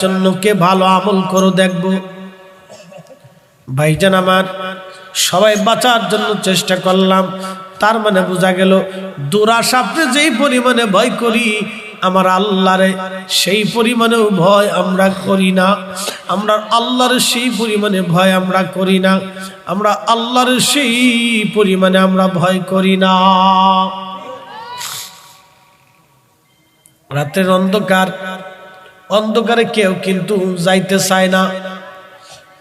জন্য কে ভালো আমল করো দেখব? ভাইজান আমার, সবাই বাঁচার জন্য চেষ্টা করলাম, তার মানে বোঝা গেল দুরাশাপে যেই পরিমাণে ভয় করি, আমার আল্লাহরে সেই পরিমাণেও ভয় আমরা করি না। আমরা আল্লাহর সেই পরিমাণে ভয় আমরা করি না। আমরা আল্লাহর সেই পরিমাণে আমরা ভয় করি না। রাতের অন্ধকার অন্ধকারে কেউ কিন্তু যাইতে চায় না।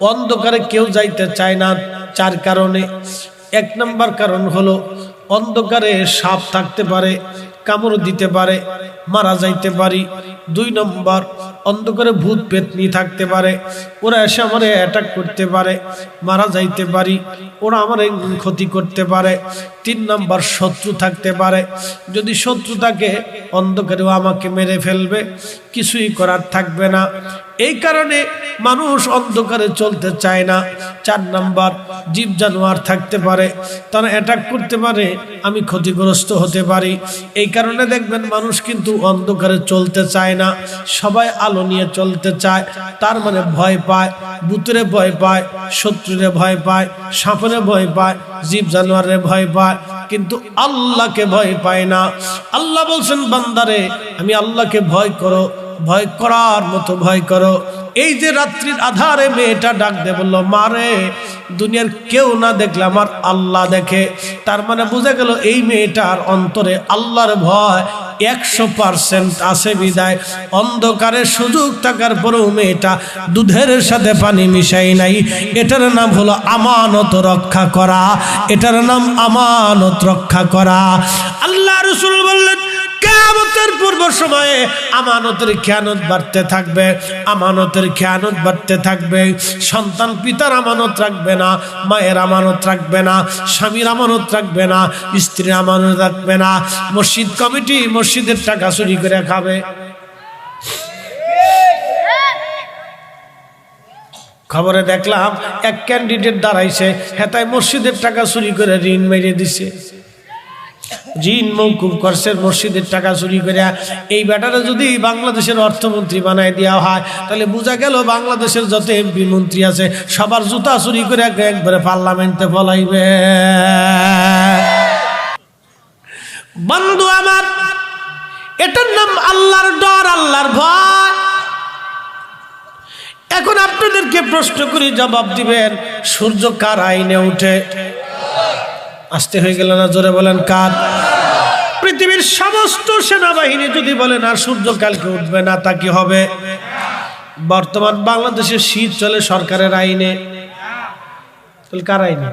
অন্ধকারে কেউ যাইতে চায় না চার কারণে এক নম্বর কারণ হলো অন্ধকারে সাপ থাকতে পারে কামড় দিতে পারে, মারা যাইতে পারি। দুই নম্বর, অন্ধকারে ভূত পেতনি থাকতে পারে। ওরা এসে আমার অ্যাটাক করতে পারে, মারা যাইতে পারি। ওরা আমার ক্ষতি করতে পারে। তিন নম্বর, শত্রু থাকতে পারে। যদি শত্রু থাকে, অন্ধকারেও আমাকে মেরে ফেলবে। কিছুই করার থাকবে না। এই কারণে মানুষ অন্ধকারে চলতে চায় না। চার নাম্বার, জীব জানোয়ার থাকতে পারে। তারা অ্যাটাক করতে পারে, আমি ক্ষতিগ্রস্ত হতে পারি। এই কারণে দেখবেন মানুষ কিন্তু অন্ধকারে চলতে চায় না। সবাই আলো নিয়ে চলতে চায়, তার মানে ভয় পায় বুতরে ভয় পায়, শত্রুরে ভয় পায়, সাপরে ভয় পায়, জীব জানোয়ারে ভয় পায়, কিন্তু আল্লাহকে ভয় পায় না। আল্লাহ বলছেন, বান্দারে, আমি আল্লাহকে ভয় করো ভয় করার মতো ভয় করো। এই যে রাত্রির আধারে মেয়েটা ডাক দে বলল মারে দুনিয়ার কেউ না দেখলে আমার আল্লাহ দেখে। তার মানে বোঝা গেল এই মেয়েটার অন্তরে আল্লাহর ভয় একশো পার্সেন্ট আছে বিদায়। অন্ধকারের সুযোগ থাকার পরেও মেয়েটা দুধের সাথে পানি মিশাই নাই। এটার নাম হলো আমানত রক্ষা করা। এটার নাম আমানত রক্ষা করা। আল্লাহ রসুল বললেন কেমতের পূর্ব সময়ে আমানতের খেয়ানত বাড়তে থাকবে, আমানতের খেয়ানত বাড়তে থাকবে। সন্তান পিতার আমানত রাখবে না, মায়ের আমানত রাখবে না, স্বামীর আমানত রাখবে না, স্ত্রীর আমানত রাখবে না। মসজিদ কমিটি মসজিদের টাকা চুরি করে খাবে। খবরে দেখলাম এক ক্যান্ডিডেট দাঁড়াইছে, হেতায় মসজিদের টাকা চুরি করে ঋণ মেরে দিছে। ঋণ মৌকুব করছে মসজিদের টাকা চুরি করে এই ব্যাটারে যদি বাংলাদেশের অর্থমন্ত্রী বানায় দেওয়া হয়, তাহলে বোঝা গেল বাংলাদেশের যত এমপি মন্ত্রী আছে, সবার জুতা চুরি করে একবারে পার্লামেন্টে ফলাইবে বন্ধু আমার, এটার নাম আল্লাহর ডর, আল্লাহর ভয়। এখন আপনাদেরকে প্রশ্ন করি, জবাব দিবেন, সূর্য কার আইনে উঠে? আসতে হয়ে গেল না? জোরে বলেন কার পৃথিবীর সমস্ত সেনাবাহিনী যদি বলেন, আর সূর্য কালকে উঠবে না, তা কি হবে? বর্তমান বাংলাদেশে শীত চলে সরকারের আইনে। কার আইনে?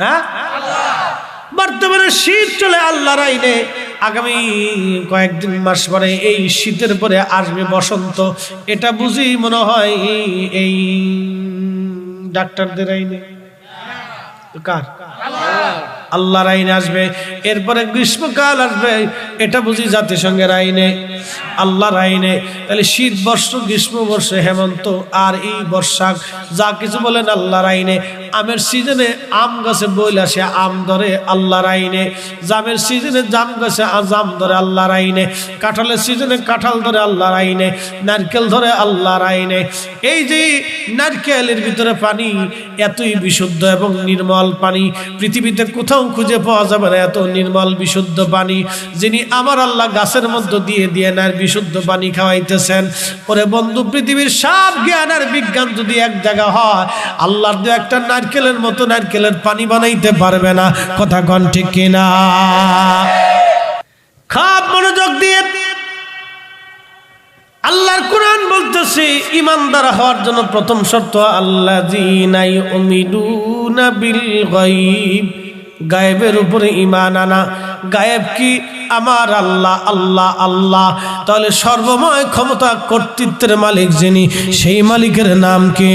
হ্যাঁ? বর্তমানে শীত চলে আল্লাহর আইনে। আগামী কয়েকদিন মাস পরে এই শীতের পরে আসবে বসন্ত। এটা বুঝি মনে হয় এই ডাক্তারদের আইনে। কার? আল্লাহর আইন আসবে। এরপরে গ্রীষ্মকাল আসবে, এটা বুঝি জাতিসংঘের আইনে, আল্লাহর আইনে। তাহলে শীত বর্ষ, গ্রীষ্ম বর্ষ, হেমন্ত আর এই বর্ষা যা কিছু বলেন আল্লাহর আইনে। আমের সিজনে আম গাছে বইল আসে, আম ধরে আল্লাহর আইনে। জামের সিজনে জাম গাছে জাম ধরে আল্লাহর আইনে। কাঁঠালের সিজনে কাঁঠাল ধরে আল্লাহর আইনে। নারকেল ধরে আল্লাহর আইনে। এই যে নারকেলের ভিতরে পানি, এতই বিশুদ্ধ এবং নির্মল পানি, পৃথিবীতে কোথাও খুঁজে পাওয়া যাবে না, এত নির্মল বিশুদ্ধ পানি যিনি আমার আল্লাহ গাছের মধ্যে দিয়ে দিয়ে নার বিশুদ্ধ পানি খাওয়াইতেছেন। ওরে বন্ধু, পৃথিবীর সব জ্ঞান আর বিজ্ঞান যদি এক জায়গা হয়, আল্লাহর দু একটা নারকেলের মতো নারকেলের পানি বানাইতে পারবে না। কথা কন ঠিক কিনা? খাপ মনোযোগ দিয়ে আল্লাহর কোরআন বলতেছে, ইমানদার হওয়ার জন্য প্রথম শর্ত আল্লাহ জিনাই উমিদুনা বিল গায়ব। গায়েবের উপরে ইমান আনা। গায়েব কি? আমার আল্লাহ আল্লাহ আল্লাহ। তাহলে সর্বময় ক্ষমতা কর্তৃত্বের মালিক যিনি, সেই মালিকের নাম কে?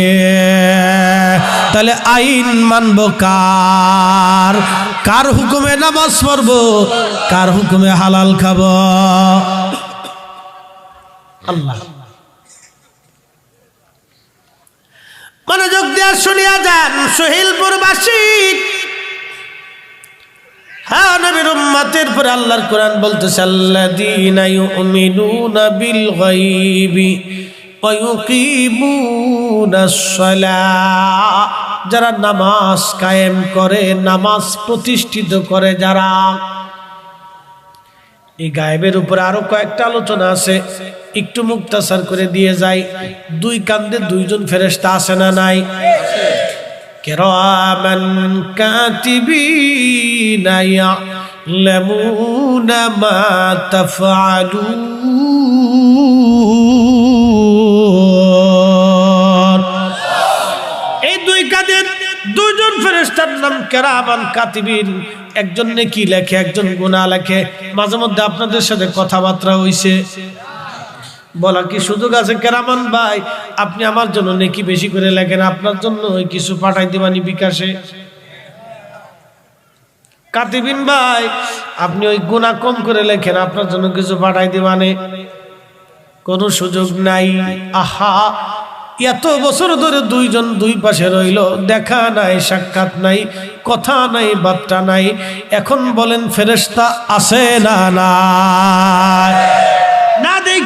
তাহলে আইন মানব কার? কার হুকুমে নামাজ পড়ব? কার হুকুমে হালাল খাব? আল্লাহ। মনোযোগ দেওয়া শুনিয়া যান, সোহেলপুরবাসী। হ্যাঁ আল্লাহর কোরআন যারা নামাজ কায়েম করে, নামাজ প্রতিষ্ঠিত করে যারা। এই গায়েবের উপরে আরও কয়েকটা আলোচনা আছে, একটু মুক্তাসার করে দিয়ে যাই। দুই কান্দে দুইজন ফেরেশতা আছে না নাই? كراما كاتبين يعلمون ما تفعلون এই দুই কাদের দুজন ফেরেশতার নাম কেরামান কাতিবিন একজন নেকি লেখে একজন গুনাহ লেখে মাঝে মধ্যে আপনাদের সাথে কথাবার্তা হইছে বলা কি সুযোগ আছে? কেরামান ভাই, আপনি আমার জন্য নেকি বেশি করে লেখেন, আপনার জন্য কিছু পাঠাই দিবানি বিকাশে। কাতিবিন ভাই, আপনি ওই গুণা কম করে লেখেন, আপনার জন্য কিছু পাঠাই দিবানে। কোনো সুযোগ নাই। আহা, এত বছর ধরে দুইজন দুই পাশে রইল, দেখা নাই, সাক্ষাৎ নাই, কথা নাই, বার্তা নাই। এখন বলেন ফেরেস্তা আছে না না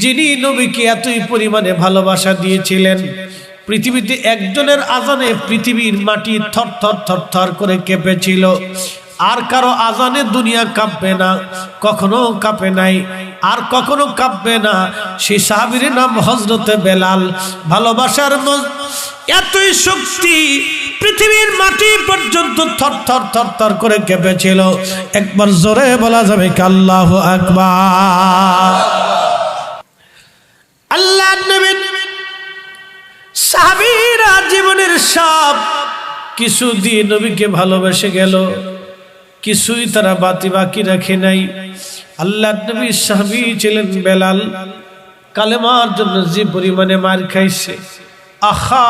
যিনি নবীকে এতই পরিমাণে ভালোবাসা দিয়েছিলেন, পৃথিবীতে একজনের আজানে পৃথিবীর মাটি থর থর থর থর করে কেঁপেছিল। আর কারও আজানে দুনিয়া কাঁপবে না, কখনো কাঁপে নাই, আর কখনো কাঁপবে না। সেই সাহাবির নাম হজরতে বেলাল। ভালোবাসার এতই শক্তি পৃথিবীর মাটি পর্যন্ত থর থর থর থর করে কেঁপেছিল। একবার জোরে বলা যাবে কাল্লাহ আকবার। আল্লাহ নবী জীবনের কিছু দিয়ে নবীকে ভালোবেসে গেল। কিছুই তারা বাতি বাকি রাখে নাই। আল্লাহ নবী সাহাবি ছিলেন বেলাল। কালেমার জন্য যে পরিমাণে মার খাইছে। আহা,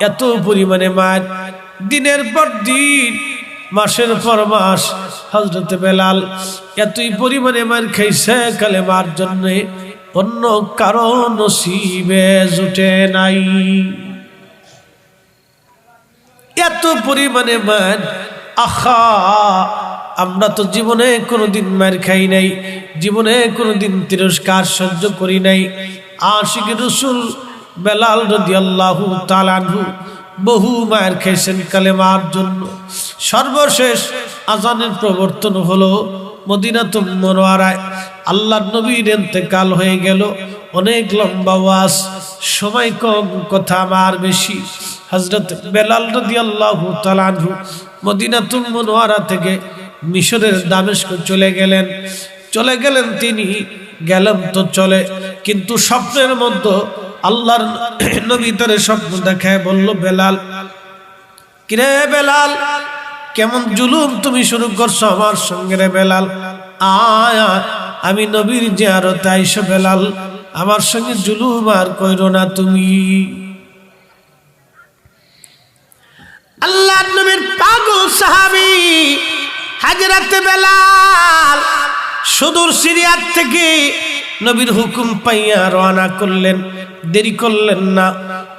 এত পরিমাণে মার। দিনের পর দিন, মাসের পর মাস হজরতে বেলাল এতই পরিমাণে মার খাইছে কালেমার জন্যে। অন্য কারও নসিবে জুটে নাই। এত পরিমাণে মান আখা আমরা তো জীবনে কোনোদিন মার খাই নাই, জীবনে কোনোদিন তিরস্কার সহ্য করি নাই। আশিক রসুল বেলাল রদি আল্লাহ তালানহু বহু মায়ের খেয়েছেন কালেমার জন্য। সর্বশেষ আজানের প্রবর্তন হলো মদিনা তো মনোয়ারায় আল্লাহ নবীর এতেকাল হয়ে গেল। অনেক লম্বা ওয়াজ, সময় কম, কথা আমার বেশি। হজরত বেলাল রদি আল্লাহ তালানহু মদিনা তুম মনোয়ারা থেকে মিশরের দামেস্ক চলে গেলেন। চলে গেলেন তিনি গেলাম তো চলে, কিন্তু স্বপ্নের মধ্যে আল্লাহর নবী তারে স্বপ্ন দেখায় বলল, বেলাল, কিরে বেলাল? কেমন জুলুম তুমি শুরু করছ আমার সঙ্গে রে বেলাল? আয় আমি নবীর যে আরও তাইশ বেলাল। আমার সঙ্গে জুলুম আর কইরো না তুমি। আল্লাহ নবীর পাগল সাহাবি হাজরাতে বেলাল সুদূর সিরিয়ার থেকে নবীর হুকুম পাইয়া রওনা করলেন। দেরি করলেন না।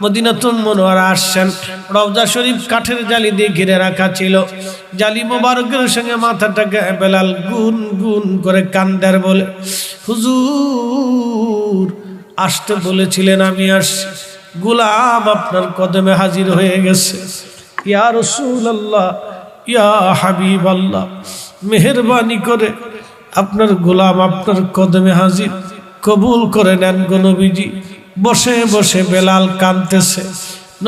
মদিনাতুল মনোয়ারা আসছেন। রওজা শরীফ কাঠের জালি দিয়ে ঘিরে রাখা ছিল। জালি মোবারকের সঙ্গে মাথাটাকে বেলাল গুন গুন করে কান্দার বলে, হুজুর, আসতে বলেছিলেন আমি আসছি। গুলাম আপনার কদমে হাজির হয়ে গেছে। ইয়া রসুল আল্লাহ ইয়া হাবিব আল্লাহ মেহরবানি করে আপনার গোলাম আপনার কদমে হাজির। কবুল করে নেন গনবীজি বসে বসে বেলাল কানতেছে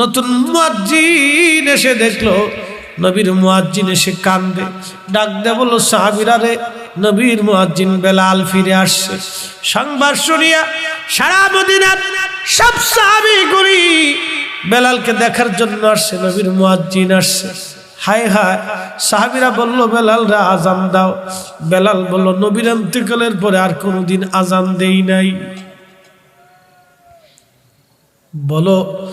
নতুন মুয়াজ্জিন এসে দেখল, নবীর মুয়াজ্জিন এসে কান্দে ডাক দে বলো সাহাবিরা রে, নবীর মুয়াজ্জিন বেলাল ফিরে আসছে। সংবাদ শুনিয়া সারা মদিনার সব সাহাবি গুলি বেলালকে দেখার জন্য আসছে, নবীর মুয়াজ্জিন আসছে। হায় হায়, সাহাবিরা বলল বেলালরা আজান দাও। বেলাল বলল, নবীর অন্তিকালের পরে আর কোনোদিন আজান দেই নাই। বলো,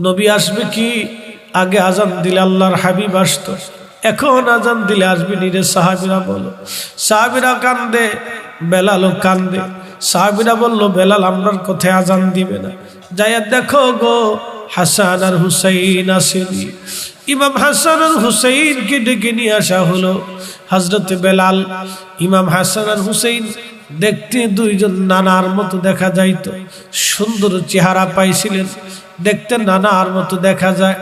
নবী আসবে কি? আগে আজান দিলে আল্লাহর হাবিব আসতো। এখন আজান দিলে আসবে নিরে সাহাবিরা বলো। সাহাবিরা কান্দে বেলালও কান্দে। সাহাবিরা বলল, বেলাল আমরার কোথায় আজান দিবে না। যাইয়া দেখো গো, হাসান আর হুসাইন আসেনি। ইমাম হাসান আর হুসাইনকে ডেকে নিয়ে আসা হলো। হজরত বেলাল, ইমাম হাসান আর হুসাইন দেখতে দুইজন নানার মতো দেখা যাইতো। সুন্দর চেহারা পাইছিলেন। দেখতে নানার মতো দেখা যায়।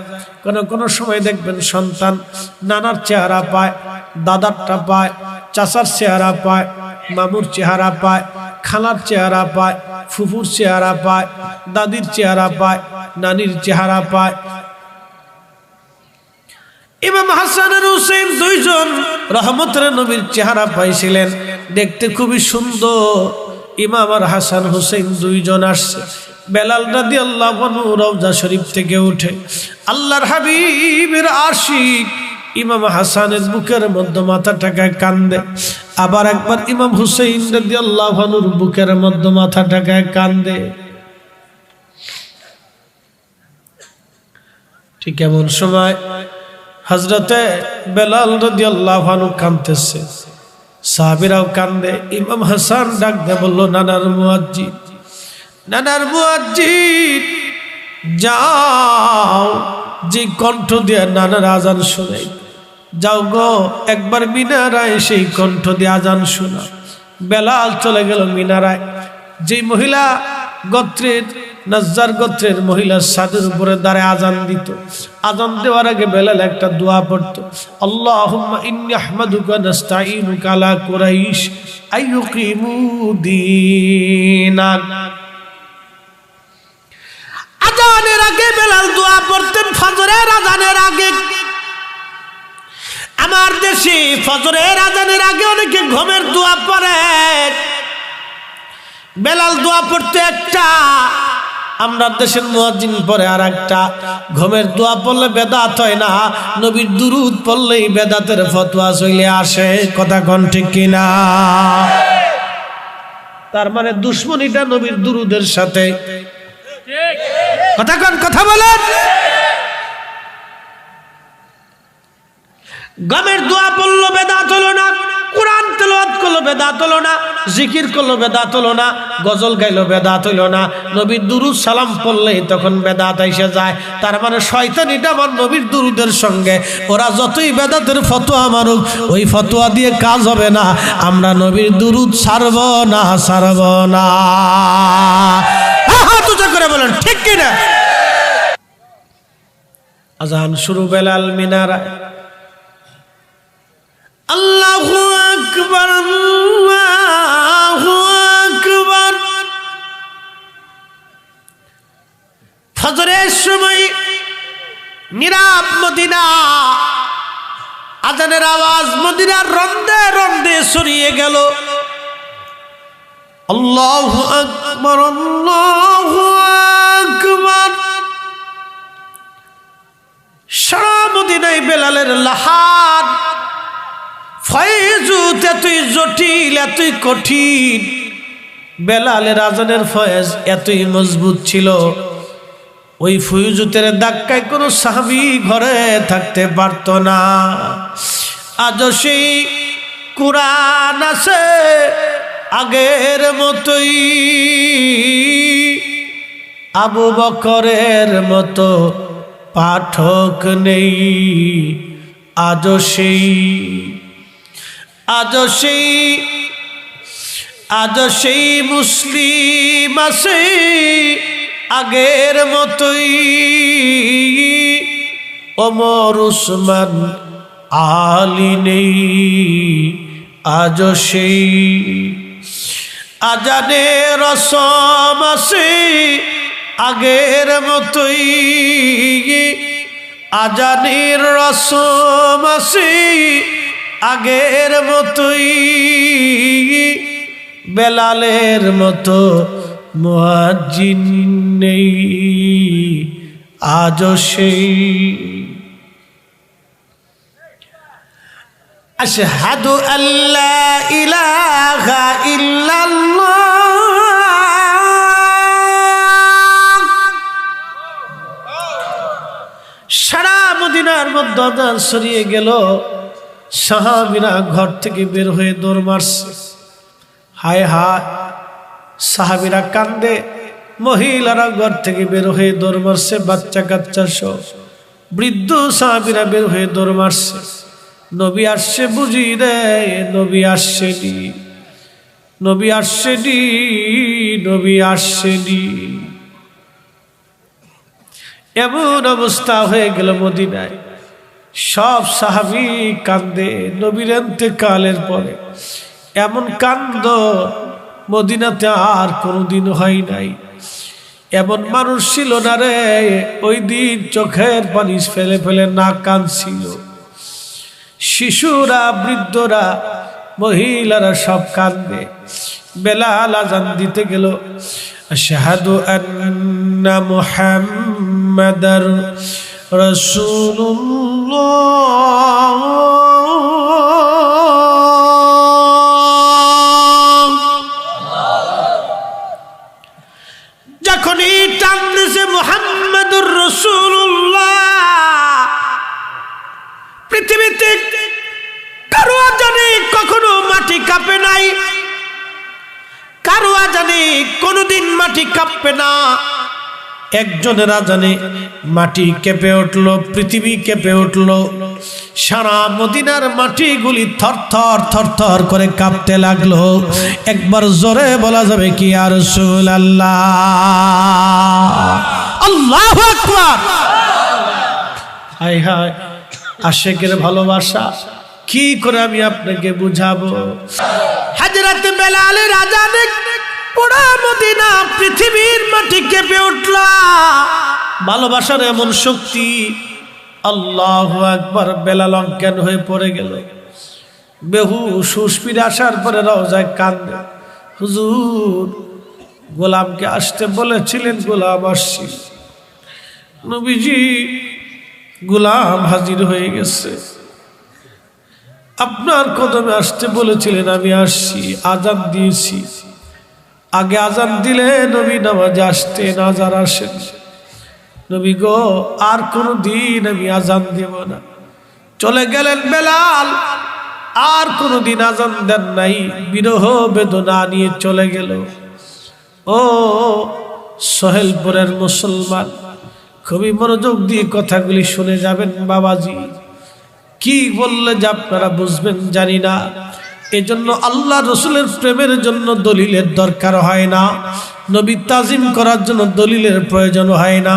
কোনো কোনো সময় দেখবেন সন্তান নানার চেহারা পায়, দাদারটা পায়, চাচার চেহারা পায়, মামুর চেহারা পায়, খালার চেহারা পায়, ফুফুর চেহারা পায়, দাদির চেহারা পায়, নানির চেহারা পায়। ইমাম হাসান হুসেন দুইজন রহমতের নবীর চেহারা পাইছিলেন। দেখতে খুবই সুন্দর। ইমাম আর হাসান হুসেন দুইজন আসছে। বেলাল রাদি আল্লাহ রওজা শরীফ থেকে উঠে, আল্লাহর হাবিবের আশিক। ইমাম হাসানের বুকের মধ্যে মাথা টাকায় কান্দে। আবার একবার ইমাম হুসেইন রাদি আল্লাহ বুকের মধ্যে মাথা টাকায় কান্দে। ঠিক এমন সময় হজরতে বেলাল রদি আল্লাহ কান্দতেছে সাহাবিরাও কান্দে, ইমাম হাসান ডাক দে বলল, নানার মুয়াজ্জিদ নানার মুয়াজ্জিদ যাও, যে কণ্ঠ দিয়ে নানার আজান শোনাই যাও গো, একবার মিনারায় সেই কণ্ঠ দিয়ে আজান শোনা। বেলাল চলে গেল মিনারায়। যে মহিলা গোত্রের নজ্জার গোত্রের মহিলা সাদের উপরে দাঁড়ায় আজান দিত। আজান দেওয়ার আগে বেলাল একটা দোয়া পড়তো। আল্লাহুম্মা ইন্নী আহমাদুকা নাস্তাঈনুকা আলা কুরাইশ, আইয়ুকিমু আজানের আগে বেলাল দোয়া পড়তেন, ফজরের আজানের আগে। আমার দেশে ফজরের আজানের আগে অনেকে ঘুমের দোয়া পড়ে। বেলাল দোয়া পড়তে একটা আমরা দেশের মুয়াজ্জিন পরে আর একটা ঘুমের দোয়া পড়লে বেদাত হয় না, নবীর দুরুদ পড়লেই বেদাতের ফতোয়া চলে আসে, কথা কন ঠিক কিনা? তার মানে দুশ্মনীটা নবীর দুরুদের সাথে। কথা কন, কথা বলেন। গমের দোয়া পড়ল, বেদাত হলো না। কোরআন তেলাওয়াত করল, বেদাত হলো না, জিকির করল, বেদাত হলো না, গজল গাইলো, বেদাত হইল না। নবীর দুরুদ সালাম পড়লেই তখন বেদাত এসে যায়। তার মানে শয়তানিটা আমার নবীর দুরুদের সঙ্গে। ওরা যতই বেদাতের ফতোয়া মারুক, ওই ফতোয়া দিয়ে কাজ হবে না। আমরা নবীর দুরুদ সারব না সারব না। করে বলেন, ঠিক কিনা আজান শুরু, বেলাল মিনারায় আল্লাহু আকবার আকবার। ফজরের সময় নীরব মদিনা, আজানের আওয়াজ মদিনার রন্দে রন্দে সরিয়ে গেল। আল্লাহু আকবার আল্লাহু আকবার। সারা মদিনায় বেলালের লাহার ফয়েজুত এতই জটিল, এতই কঠিন। বেলালের আজানের ফয়েজ এতই মজবুত ছিল। ওই ফুয়ুজুতের ধাক্কায় কোনো সাহাবি ঘরে থাকতে পারত না। আজ সেই কোরআন আছে আগের মতোই। আবু বকরের মতো পাঠক নেই। আজ সেই আজ সেই আজ সেই মুসলিম আছে আগের মতোই। অমর উসমান আলী নেই, আজ সেই। আজানে রসম আছে আগের মতোই। আজানের রসম আছে আগের মতোই বেলালের মতো মুয়াজ্জিন নেই আজ সেই أشهد أن لا إله إلا الله সারা মদিনার মধ্যে আজান সরিয়ে গেল সাহাবিরা ঘর থেকে বের হয়ে দৌড় মারছে। হায় হায়, সাহাবিরা কান্দে। মহিলারা ঘর থেকে বের হয়ে দৌড় মারছে, বাচ্চা কাচ্চা সহ বৃদ্ধ সাহাবিরা বের হয়ে দৌড় মারছে। নবী আসছে বুঝি রে, নবী আসছেনি নবী আসছেনি নবী আসছেনি এমন অবস্থা হয়ে গেল মদিনায়। সব সাহাবি কান্দে নবীর কালের পরে। এমন কান্দ মদিনাতে আর কোনোদিন হয় নাই। এমন মানুষ ছিল না রে, ওই দিন চোখের পানি ফেলে ফেলে না কাঁদছিল শিশুরা, বৃদ্ধরা, মহিলারা সব কাঁদবে বেলাল আজান দিতে গেল, আশহাদু আন্না মুহাম্মাদার রাসূলুল্লাহ। যখনই টান দিছে মোহাম্মদুর রসুল্লাহ পৃথিবীতে কারও জানে কখনো মাটি কাঁপে নাই, কারও জানে কোনোদিন মাটি কাঁপবে না। একজনেরা জানে মাটি কেঁপে উঠল পৃথিবী কেঁপে উঠল। সারা মদিনার মাটিগুলি থর থর থর থর করে কাঁপতে লাগল। একবার জোরে বলা যাবে কি আর আল্লাহ আল্লাহ হাই হাই আশেকের ভালোবাসা কি করে আমি আপনাকে বুঝাবো? হাজরাতে বেলালে রাজা পোড়া মদিনা পৃথিবীর মাটি কেঁপে উঠল। ভালোবাসার এমন শক্তি আল্লাহ একবার বেলাল অজ্ঞান হয়ে পড়ে গেল। বেহু সুস্পিরে আসার পরে রওজায় কান্দে হুজুর, গোলামকে আসতে বলেছিলেন, গোলাম আসছি। নবীজি, গোলাম হাজির হয়ে গেছে। আপনার কদমে আসতে বলেছিলেন, আমি আসছি, আজান দিয়েছি। আগে আজান দিলে নবী নামাজে আসতেন, আজান আসেন। নবী গো, আর কোনো দিন আমি আজান দেব না। চলে গেলেন বেলাল, আর কোনো দিন আজান দেন নাই। বিরহ বেদনা নিয়ে চলে গেল। ও সোহেলপুরের মুসলমান, খুবই মনোযোগ দিয়ে কথাগুলি শুনে যাবেন বাবাজি। কি বললে যে আপনারা বুঝবেন জানি না। এজন্য আল্লাহ রসুলের প্রেমের জন্য দলিলের দরকার হয় না। নবী তাজিম করার জন্য দলিলের প্রয়োজন হয় না।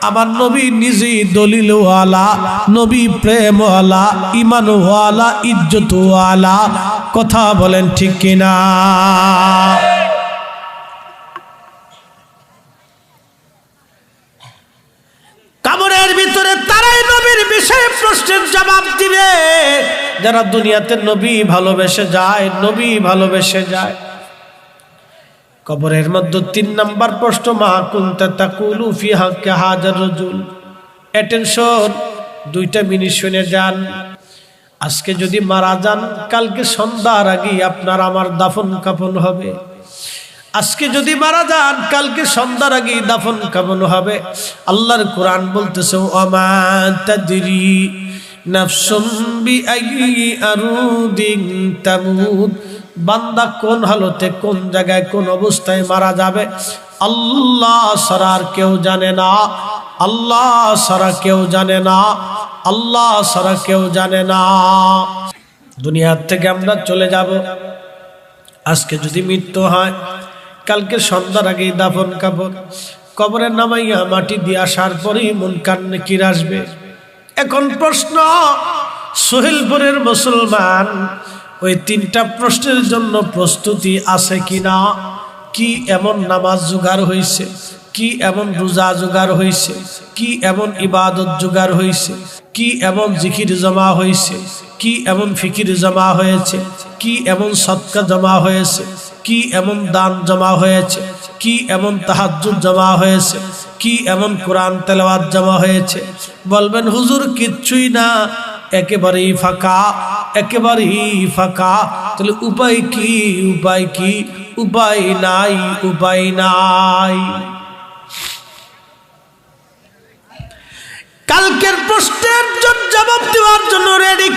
আমার নবী নিজেই দলিলওয়ালা, নবী প্রেমওয়ালা, ইমানওয়ালা, ইজ্জতওয়ালা। কথা বলেন ঠিক কিনা? বিষয়ে প্রশ্নের জবাব দিবে। যারা দুনিয়াতে নবী ভালোবেসে যায়, নবী ভালোবেসে যায়। কবরের মধ্যে তিন নাম্বার প্রশ্ন, মা কুন্তা তাকুলু ফি হাক্কে হাজার রজুল। অ্যাটেনশন দুইটা মিনিট শুনে যান। আজকে যদি মারা যান, কালকে সন্ধ্যার আগেই আপনার আমার দাফন কাফন হবে। আজকে যদি মারা যান, কালকে সন্ধ্যার আগে দাফন কাফন হবে? আল্লাহর কোরআন বলতেছে তামুত। বান্দা কোন হালতে, কোন জায়গায়, কোন অবস্থায় মারা যাবে? আল্লাহ সারার কেউ জানে না। আল্লাহ সারা কেউ জানে না। আল্লাহ সারা কেউ জানে না। দুনিয়ার থেকে আমরা চলে যাব। আজকে যদি মৃত্যু হয় কালকে সন্ধ্যার আগে দাফন কাপড়। কবরে নামাইয়া মাটি দিয়ে আসার পরেই মন কান্নে কির আসবে? এখন প্রশ্ন, সোহেলপুরের মুসলমান, ওই তিনটা প্রশ্নের জন্য প্রস্তুতি আছে কি না কি এমন নামাজ জোগাড় হয়েছে কি এমন রোজা জোগাড় হয়েছে কি এমন ইবাদত জোগাড় হয়েছে কি এমন জিকির জমা হয়েছে কি এমন ফিকির জমা হয়েছে? কি এমন সৎকা জমা হয়েছে? কি এমন দান জমা হয়েছে? কি এমন তাহাজ্জুদ জমা হয়েছে? কি এমন কোরআন তেলাওয়াত জমা হয়েছে? বলবেন, হুজুর, কিচ্ছুই না। একেবারেই ফাঁকা একেবারেই ফাঁকা। তাহলে উপায় কি? উপায় কি? উপায় নাই উপায় নাই। কালকের প্রশ্নের জবাব দেওয়ার জন্য রেডি